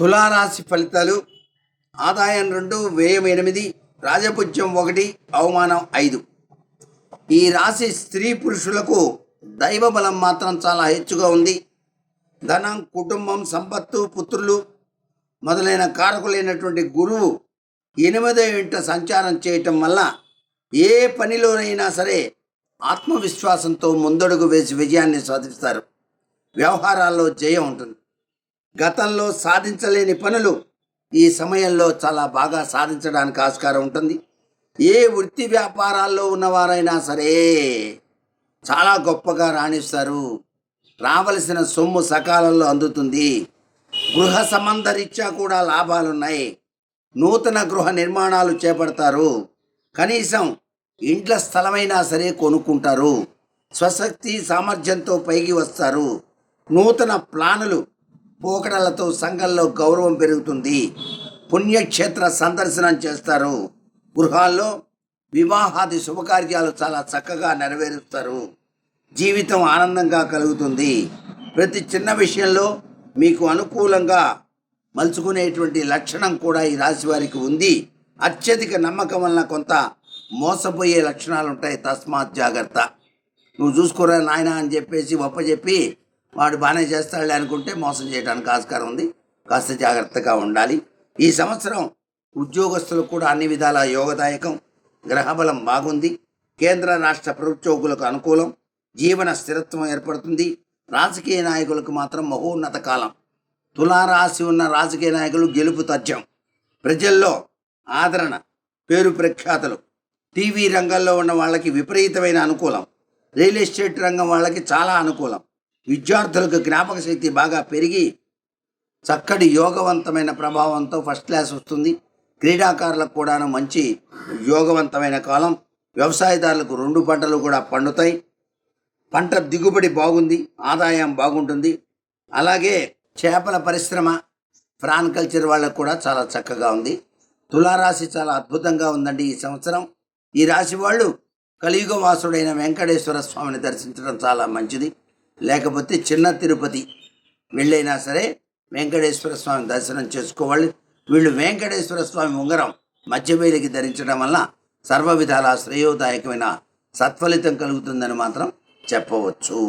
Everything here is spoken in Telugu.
తులారాశి ఫలితాలు. ఆదాయం రెండు వ్యయం ఎనిమిది రాజపుత్యం ఒకటి అవమానం ఐదు. ఈ రాశి స్త్రీ పురుషులకు దైవ బలం మాత్రం చాలా హెచ్చుగా ఉంది. ధనం కుటుంబం సంపత్తు పుత్రులు మొదలైన కారకులైనటువంటి గురువు ఎనిమిదో ఇంట సంచారం చేయటం వల్ల ఏ పనిలోనైనా సరే ఆత్మవిశ్వాసంతో ముందడుగు వేసి విజయాన్ని సాధిస్తారు. వ్యవహారాల్లో జయం ఉంటుంది. గతంలో సాధించలేని పనులు ఈ సమయంలో చాలా బాగా సాధించడానికి ఆస్కారం ఉంటుంది. ఏ వృత్తి వ్యాపారాల్లో ఉన్నవారైనా సరే చాలా గొప్పగా రాణిస్తారు. రావలసిన సొమ్ము సకాలంలో అందుతుంది. గృహ సంబంధ రీత్యా కూడా లాభాలున్నాయి. నూతన గృహ నిర్మాణాలు చేపడతారు. కనీసం ఇంట్ల స్థలమైనా సరే కొనుక్కుంటారు. స్వశక్తి సామర్థ్యంతో పైకి వస్తారు. నూతన ప్లానులు పోకడలతో సంఘంలో గౌరవం పెరుగుతుంది. పుణ్యక్షేత్ర సందర్శనం చేస్తారు. గృహాల్లో వివాహాది శుభకార్యాలు చాలా చక్కగా నెరవేరుస్తారు. జీవితం ఆనందంగా కలుగుతుంది. ప్రతి చిన్న విషయంలో మీకు అనుకూలంగా మలుచుకునేటువంటి లక్షణం కూడా ఈ రాశి వారికి ఉంది. అత్యధిక నమ్మకం వలన కొంత మోసపోయే లక్షణాలు ఉంటాయి. తస్మాత్ జాగ్రత్త. నువ్వు చూసుకోరా నాయన అని చెప్పేసి ఒప్పచెప్పి వాడు బాగానే చేస్తాడులే అనుకుంటే మోసం చేయడానికి ఆస్కారం ఉంది. కాస్త జాగ్రత్తగా ఉండాలి. ఈ సంవత్సరం ఉద్యోగస్తులకు కూడా అన్ని విధాల యోగదాయకం గ్రహబలం బాగుంది. కేంద్ర రాష్ట్ర ప్రభుత్వోగులకు అనుకూలం. జీవన స్థిరత్వం ఏర్పడుతుంది. రాజకీయ నాయకులకు మాత్రం మహోన్నత కాలం. తులారాశి ఉన్న రాజకీయ నాయకులు గెలుపు తథ్యం. ప్రజల్లో ఆదరణ పేరు ప్రఖ్యాతలు. టీవీ రంగంలో ఉన్న వాళ్ళకి విపరీతమైన అనుకూలం. రియల్ ఎస్టేట్ రంగం వాళ్ళకి చాలా అనుకూలం. విద్యార్థులకు జ్ఞాపక శక్తి బాగా పెరిగి చక్కటి యోగవంతమైన ప్రభావంతో ఫస్ట్ క్లాస్ వస్తుంది. క్రీడాకారులకు కూడాను మంచి యోగవంతమైన కాలం. వ్యవసాయదారులకు రెండు పంటలు కూడా పండుతాయి. పంట దిగుబడి బాగుంది. ఆదాయం బాగుంటుంది. అలాగే చేపల పరిశ్రమ ప్రాన్ కల్చర్ వాళ్ళకు కూడా చాలా చక్కగా ఉంది. తులారాశి చాలా అద్భుతంగా ఉందండి ఈ సంవత్సరం. ఈ రాశి వాళ్ళు కలియుగ వాసుడైన వెంకటేశ్వర స్వామిని దర్శించడం చాలా మంచిది. లేకపోతే చిన్న తిరుపతి వెళ్ళైనా సరే వెంకటేశ్వర స్వామి దర్శనం చేసుకోవాలి. వీళ్ళు వెంకటేశ్వర స్వామి ఉంగరం మధ్యవేలికి ధరించడం వల్ల సర్వ విధాల శ్రేయోదాయకమైన సత్ఫలితం కలుగుతుందని మాత్రం చెప్పవచ్చు.